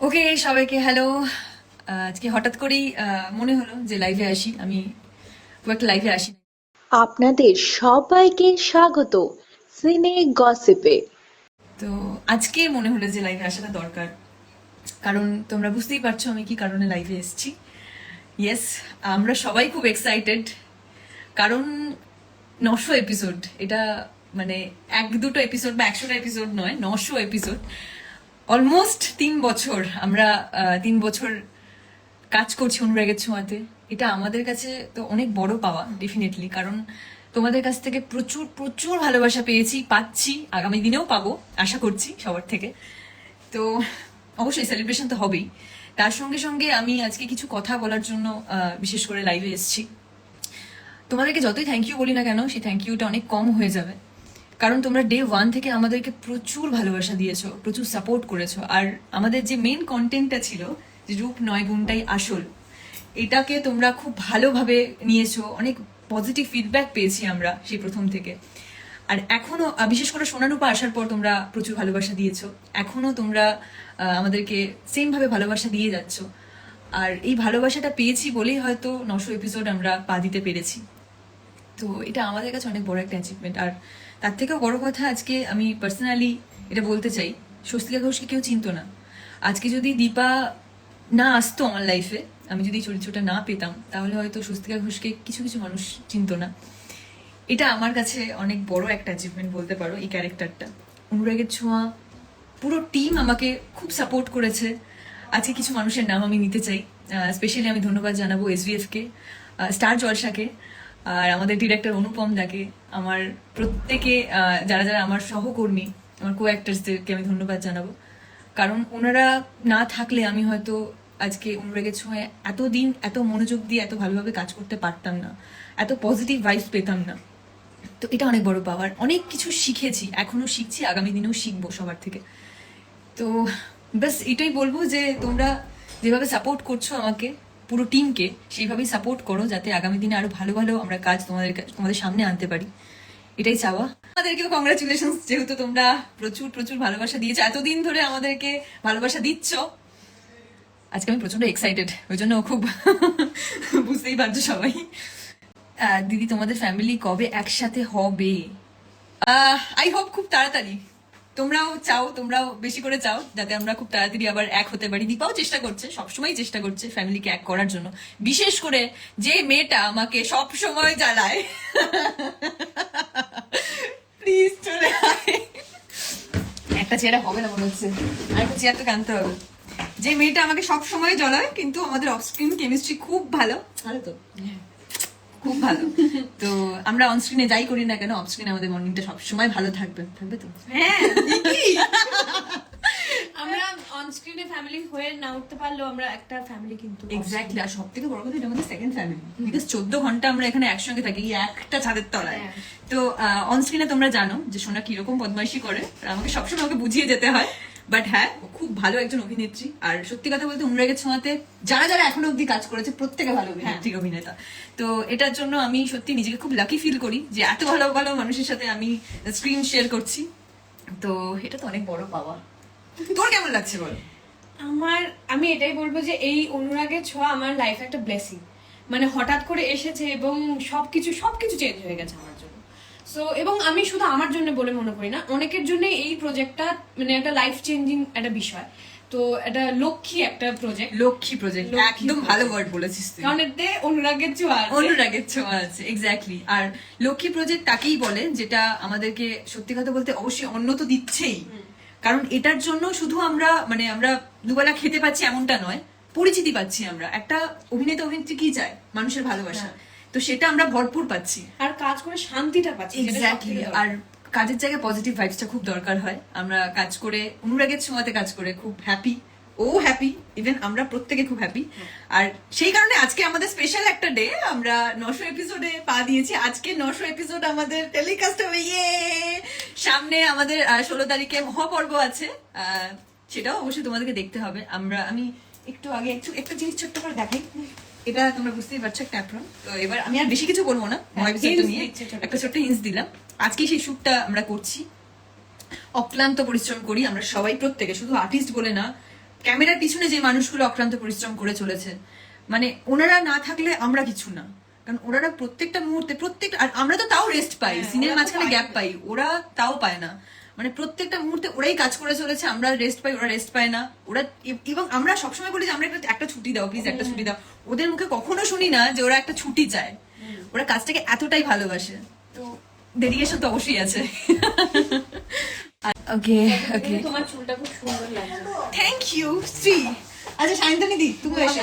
ওকে সবাইকে হ্যালো আজকে হঠাৎ করেই মনে হলো যে লাইভে আসি। আমি খুব একটা লাইভে আসি আপনাদের সবাইকে স্বাগত সিনে গসিপে। তো আজকে মনে হলো যে লাইভে আসাটা দরকার। কারণ তোমরা বুঝতেই পারছ আমি কি কারণে লাইভে এসেছি। ইয়েস আমরা সবাই খুব এক্সাইটেড কারণ নশো এপিসোড এটা মানে এক দুটো এপিসোড বা একশোটা এপিসোড নয় নশো এপিসোড অলমোস্ট তিন বছর আমরা তিন বছর কাজ করছি অনুরাগের ছোঁয়াতে। এটা আমাদের কাছে তো অনেক বড় পাওয়া ডেফিনেটলি কারণ তোমাদের কাছ থেকে প্রচুর প্রচুর ভালোবাসা পেয়েছি, পাচ্ছি, আগামী দিনেও পাবো, আশা করছি সবার থেকে। তো অবশ্যই সেলিব্রেশন তো হবেই। তার সঙ্গে সঙ্গে আমি আজকে কিছু কথা বলার জন্য বিশেষ করে লাইভে এসেছি। তোমাদেরকে যতই থ্যাংক ইউ বলি না কেন, সেই থ্যাংক ইউটা অনেক কম হয়ে যাবে। কারণ তোমরা ডে ওয়ান থেকে আমাদেরকে প্রচুর ভালোবাসা দিয়েছ প্রচুর সাপোর্ট করেছ। আর আমাদের যে মেন কন্টেন্টটা ছিল যে রূপ নয় গুণটাই আসল এটাকে তোমরা খুব ভালোভাবে নিয়েছো। অনেক পজিটিভ ফিডব্যাক পেয়েছি আমরা সেই প্রথম থেকে। আর এখনও আহ, বিশেষ করে সোনারূপা আসার পর তোমরা প্রচুর ভালোবাসা দিয়েছ। এখনও তোমরা আমাদেরকে সেম ভাবে ভালোবাসা দিয়ে যাচ্ছ। আর এই ভালোবাসাটা পেয়েছি বলেই হয়তো নশো এপিসোড আমরা পা দিতে পেরেছি। তো এটা আমাদের কাছে অনেক বড় একটা অ্যাচিভমেন্ট আর তার থেকেও বড় কথা, আজকে আমি পার্সোনালি এটা বলতে চাই, স্বস্তিকা ঘোষকে কেউ চিনতো না। আজকে যদি দীপা না আসতো আমার লাইফে আমি যদি চরিত্রটা না পেতাম, তাহলে হয়তো স্বস্তিকা ঘোষকে কিছু কিছু মানুষ চিনতো না। এটা আমার কাছে অনেক বড় একটা অ্যাচিভমেন্ট বলতে পারো এই ক্যারেক্টারটা অনুরাগের ছোঁয়া, পুরো টিম আমাকে খুব সাপোর্ট করেছে। আজকে কিছু মানুষের নাম আমি নিতে চাই। স্পেশালি আমি ধন্যবাদ জানাব এসবিএফ কে স্টার জলসাকে। আর আমাদের ডিরেক্টর অনুপম যাকে আমার প্রত্যেকে যারা যারা আমার সহকর্মী, আমার কো অ্যাক্টার্সদেরকে আমি ধন্যবাদ জানাব। কারণ ওনারা না থাকলে আমি হয়তো আজকে অনুরাগের ছোঁয়ায় এতদিন এত মনোযোগ দিয়ে এত ভালোভাবে কাজ করতে পারতাম না, এত পজিটিভ ভাইস পেতাম না। তো এটা অনেক বড় পাওয়ার। অনেক কিছু শিখেছি এখনও শিখছি, আগামী দিনেও শিখব সবার থেকে। তো ব্যাস, এটাই বলব যে তোমরা যেভাবে সাপোর্ট করছ আমাকে পুরো টিমকে সেইভাবেই সাপোর্ট করো যাতে আগামী দিনে আরও ভালো ভালো আমরা কাজ তোমাদের তোমাদের সামনে আনতে পারি। এটাই চাওয়া। আমাদেরকেও কংগ্রাচুলেশন যেহেতু তোমরা প্রচুর প্রচুর ভালোবাসা দিয়েছ। এতদিন ধরে আমাদেরকে ভালোবাসা দিচ্ছ। আজকে আমি প্রচণ্ড এক্সাইটেড ওই জন্য খুব বুঝতেই পারছ সবাই। দিদি, তোমাদের ফ্যামিলি কবে একসাথে হবে? আই হোপ খুব তাড়াতাড়ি। তোমরাও চাও, তোমরাও বেশি করে চাও, যাতে আমরা খুব তাড়াতাড়ি আবার এক হতে পারি। দীপাও চেষ্টা করছে সবসময় চেষ্টা করছে ফ্যামিলিকে এক করার জন্য। বিশেষ করে যে মেয়েটা আমাকে সব সময় জ্বালায়। প্লিজ চলে একটা চেয়ারে হবে না মনে হচ্ছে। আর একটা চেয়ার তো কানতে হবে। যে মেয়েটা আমাকে সব সময় জ্বলায়, কিন্তু আমাদের অফ স্ক্রিন কেমিস্ট্রি খুব ভালো। ভালো তো? খুব ভালো। তো আমরা অন স্ক্রিনে যাই করি না কেন অফ স্ক্রিনে আমাদের মর্নিংটা সবসময় ভালো থাকবে থাকবে তো? হ্যাঁ আমরা অন স্ক্রিনে ফ্যামিলি হয়ে না উঠতে পারলেও আমরা একটা ফ্যামিলি কিন্তু এক্স্যাক্টলি আর সব থেকে বড় কথা এটা আমাদের সেকেন্ড ফ্যামিলি বিকজ চোদ্দ ঘণ্টা আমরা এখানে একসঙ্গে থাকি একটা ছাদের তলায়। হ্যাঁ। তো অন স্ক্রিনে তোমরা জানো যে সোনা কীরকম বদমাইশি করে আর আমাকে সবসময় আমাকে বুঝিয়ে যেতে হয়। বাট হ্যাঁ খুব ভালো একজন অভিনেত্রী। আর সত্যি কথা বলতে অনুরাগের ছোঁয়াতে যারা যারা এখনও অব্দি কাজ করেছে প্রত্যেকে ভালো অভিনেত্রী অভিনেতা। তো এটার জন্য আমি সত্যি নিজেকে খুব লাকি ফিল করি যে এত ভালো ভালো মানুষের সাথে আমি স্ক্রিন শেয়ার করছি। তো এটা তো অনেক বড় পাওয়া তোর কেমন লাগছে বল? আমার আমি এটাই বলব যে এই অনুরাগের ছোঁয়া আমার লাইফে একটা ব্লেসিং মানে হঠাৎ করে এসেছে এবং সবকিছু সবকিছু চেঞ্জ হয়ে গেছে আমার। সো এবং আমি শুধু আমার জন্য বলে মনে করি না অনেকের জন্য এই প্রজেক্টটা মানে একটা লাইফ চেঞ্জিং একটা বিষয়। তো এটা লক্ষ্মী একটা প্রজেক্ট লক্ষ্মী প্রজেক্ট একদম ভালো ওয়ার্ড বলেছিস তুই। কারণ এতে অনুরাগের ছোঁয়া আছে। অনুরাগের ছোঁয়া আছে এক্স্যাক্টলি আর লক্ষ্মী প্রজেক্ট তাকেই বলে যেটা আমাদেরকে সত্যি কথা বলতে অবশ্যই অন্য তো দিচ্ছেই কারণ এটার জন্য শুধু আমরা মানে আমরা দুবেলা খেতে পাচ্ছি এমনটা নয় পরিচিতি পাচ্ছি আমরা। একটা অভিনেতা অভিনেত্রী কি চায়? মানুষের ভালোবাসা। তো সেটা আমরা ভরপুর পাচ্ছি। আর কাজ করে শান্তিটা পাচ্ছি এক্স্যাক্টলি আর কাজের জায়গায় পজিটিভ ভাইবসটা খুব দরকার হয়। আমরা কাজ করে অনুরাগের ছোঁয়াতে কাজ করে খুব হ্যাপি ও হ্যাপি ইভেন আমরা প্রত্যেকে খুব হ্যাপি আর সেই কারণে আজকে আমাদের স্পেশাল একটা ডে আমরা নশো এপিসোডে পা দিয়েছি। আজকে নশো এপিসোড আমাদের টেলিকাস্ট হবে ইয়ে সামনে আমাদের ষোলো তারিখে মহাপর্ব আছে। আহ, সেটাও অবশ্যই তোমাদেরকে দেখতে হবে। আমরা আমি একটু আগে একটু একটা জিনিস ছোট্ট করে দেখাই। এটা তোমরা বুঝতেই পারছ একটা অ্যাপ্রন তো এবার আমি আর বেশি কিছু বলব না নিয়ে একটা ছোট্ট হিন্স দিলাম। আজকে সেই শ্যুটটা আমরা করছি। অক্লান্ত পরিশ্রম করি আমরা সবাই প্রত্যেকে শুধু আর্টিস্ট বলে না ক্যামেরার পিছনে যে মানুষগুলো অক্লান্ত পরিশ্রম করে চলেছে মানে ওনারা না থাকলে আমরা কিছু না। কারণ ওনারা প্রত্যেকটা মুহূর্তে প্রত্যেকটা আর আমরা তো তাও রেস্ট পাই সিনের মাঝখানে গ্যাপ পাই ওরা তাও পায় না। মানে প্রত্যেকটা মুহূর্তে ওরাই কাজ করে চলেছে আমরা রেস্ট পাই ওরা রেস্ট পায় না। ওরা এবং আমরা সবসময় বলি যে আমরা একটা একটা ছুটি দাও প্লিজ একটা ছুটি দাও। ওদের মুখে কখনো শুনি না যে ওরা একটা ছুটি চায়। ওরা কাজটাকে এতটাই ভালোবাসে। তো ডেডিকেশন তো অবশ্যই আছে। ওকে ওকে তোমার চুলটা খুব সুন্দর লাগছে। থ্যাংক ইউ শ্রী আচ্ছা সায়ন্তনী দি তুমি এসো।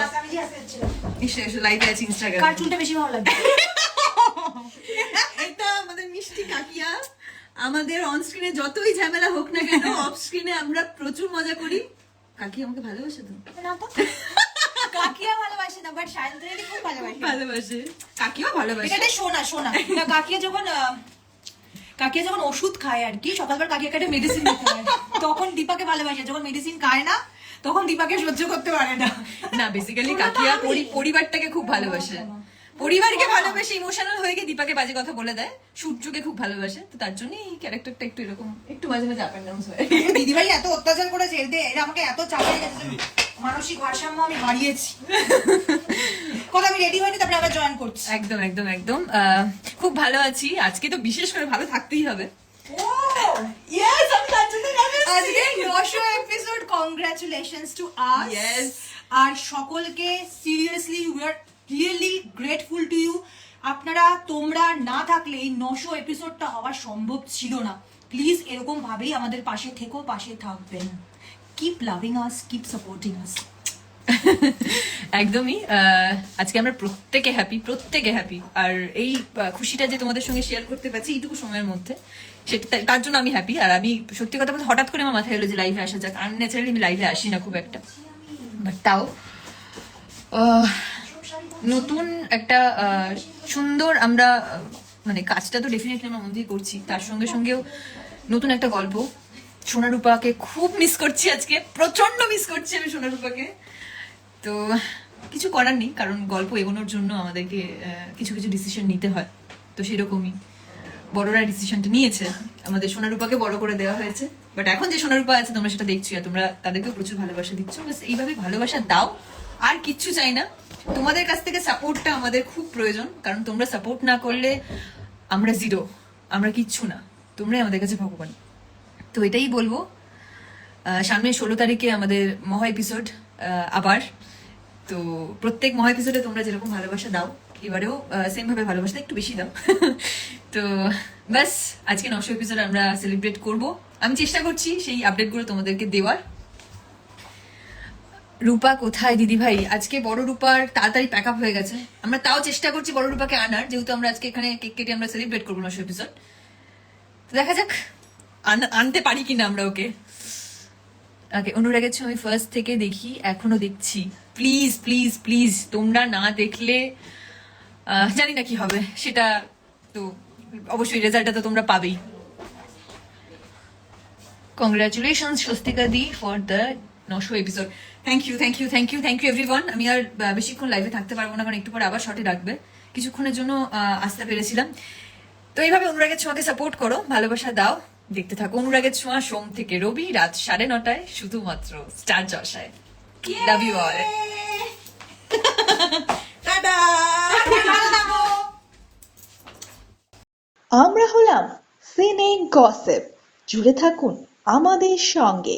এসো এসো লাইভে আছে ইনস্টাগ্রাম কার চুলটা বেশি ভালো লাগে এটা আমাদের মিষ্টি কাকিয়া। আমাদের অন স্ক্রিনে যতই ঝামেলা হোক না কেন অফ স্ক্রিনে আমরা প্রচুর মজা করি। কাকি আমাকে ভালোবাসে তো। না তো। কাকিয়া ভালোবাসে না বাট সায়ন্ত্রিনী খুব ভালোবাসে। ভালোবাসে। কাকিও ভালোবাসে। এটা শোনা শোনা। না কাকিয়া যখন কাকিয়া যখন ওষুধ খায় আর কি সকালবার কাকিয়াকে একটা মেডিসিন দিতে হয় তখন দীপাকে ভালোবাসে। যখন মেডিসিন খায় না তখন দীপাকে সহ্য করতে পারে না। না বেসিক্যালি কাকিয়া পরিবারটাকে খুব ভালোবাসে। পরিবারকে ভালোবাসে ইমোশনাল হয়ে গিয়ে দীপাকে বাজে কথা বলে দেয়? সূর্যকে খুব ভালোবাসে তো তার জন্য এই ক্যারেক্টারটা একটু এরকম একটু মাঝে মাঝে আপ অ্যান্ড ডাউন হয়। দিদিভাই এত অত্যাচার করেছে এদের এরা আমাকে এত চাপিয়ে গেছে মানসিক ভারসাম্য আমি হারিয়েছি কথা আমি রেডি হয়নি তারপরে আবার জয়েন করছি। একদম একদম একদম। খুব ভালো আছি। আজকে তো বিশেষ করে ভালো থাকতেই হবে। Yes, আমি তার জন্য আজকে নশো এপিসোড কংগ্রাচুলেশনস টু আস. আর সকলকে seriously we are really grateful to you আপনারা, তোমরা না থাকলে এই নশো এপিসোডটা হওয়া সম্ভব ছিল না। প্লিজ এরকম ভাবেই আমাদের পাশে থেকো, পাশে থাকবেন। Keep loving us keep supporting us একদমই আজকে আমরা প্রত্যেকে হ্যাপি প্রত্যেকে হ্যাপি আর এই খুশিটা যে তোমাদের সঙ্গে শেয়ার করতে পারছি এইটুকু সময়ের মধ্যে, সেটা তার জন্য আমি হ্যাপি আর আমি সত্যি কথা বলতে হঠাৎ করে আমার মাথায় এলো যে লাইভে আসা যাক। আনন্যাচারালি আমি লাইভে আসি না খুব একটা। বাট তাও নতুন একটা সুন্দর আমরা মানে কাজটা তো ডেফিনেটলি আমরা মন করছি। তার সঙ্গে সঙ্গেও নতুন একটা গল্প। সোনারূপাকে খুব মিস করছি আজকে। প্রচণ্ড মিস করছি আমি সোনারূপাকে। তো কিছু করার নেই, কারণ গল্প এগোনোর জন্য আমাদেরকে কিছু কিছু ডিসিশন নিতে হয়। তো সেরকমই বড়রা ডিসিশনটা নিয়েছে। আমাদের সোনারূপাকে বড় করে দেওয়া হয়েছে। বাট এখন যে সোনারূপা আছে, তোমরা সেটা দেখছ তোমরা তাদেরকেও প্রচুর ভালোবাসা দিচ্ছ। বাস এইভাবে ভালোবাসা দাও। আর কিচ্ছু চাই না। তোমাদের কাছ থেকে সাপোর্টটা আমাদের খুব প্রয়োজন, কারণ তোমরা সাপোর্ট না করলে আমরা জিরো আমরা কিচ্ছু না। তোমরাই আমাদের কাছে ভগবান। তো এটাই বলব। সামনে ষোলো তারিখে আমাদের মহা এপিসোড আবার। তো প্রত্যেক মহা এপিসোডে তোমরা যেরকম ভালোবাসা দাও, এবারেও সেম ভাবে ভালোবাসা একটু বেশি দাও। তো ব্যাস, আজকে নশো এপিসোড আমরা সেলিব্রেট করব। আমি চেষ্টা করছি সেই আপডেটগুলো তোমাদেরকে দেওয়ার। রূপা কোথায় দিদি ভাই আজকে বড় রূপার তাড়াতাড়ি প্যাক আপ হয়ে গেছে। আমরা তাও চেষ্টা করছি বড় রূপাকে আনার, যেহেতু আমরা আজকে এখানে কেক কেটে আমরা সেলিব্রেট করব নশো এপিসোড তো দেখা যাক, আন- আনতে পারি কিনা আমরা ওকে। আগে অনুরাগের আমি ফার্স্ট থেকে দেখি, এখনও দেখছি। প্লিজ প্লিজ প্লিজ তোমরা না দেখলে জানি না কি হবে। সেটা তো অবশ্যই রেজাল্টটা তো তোমরা পাবেই। Congratulation Swastika the for the নশো episode thank you thank you thank you thank you everyone আমি আর বেশিক্ষণ লাইভে থাকতে পারব না কারণ একটু পরে আবার শর্টে রাখবে কিছুক্ষণের জন্য আসতে পেরেছিলাম। তো এইভাবে অনুরাগের ছোঁয়াকে সাপোর্ট করো ভালোবাসা দাও দেখতে থাকো। অনুরাগের ছোঁয়া সোম থেকে রবি রাত সাড়ে নটায় শুধুমাত্র স্টার জশায় লাভ ইউ অল আমরা হলাম সিনে গসিপ জুড়ে থাকুন আমাদের সঙ্গে।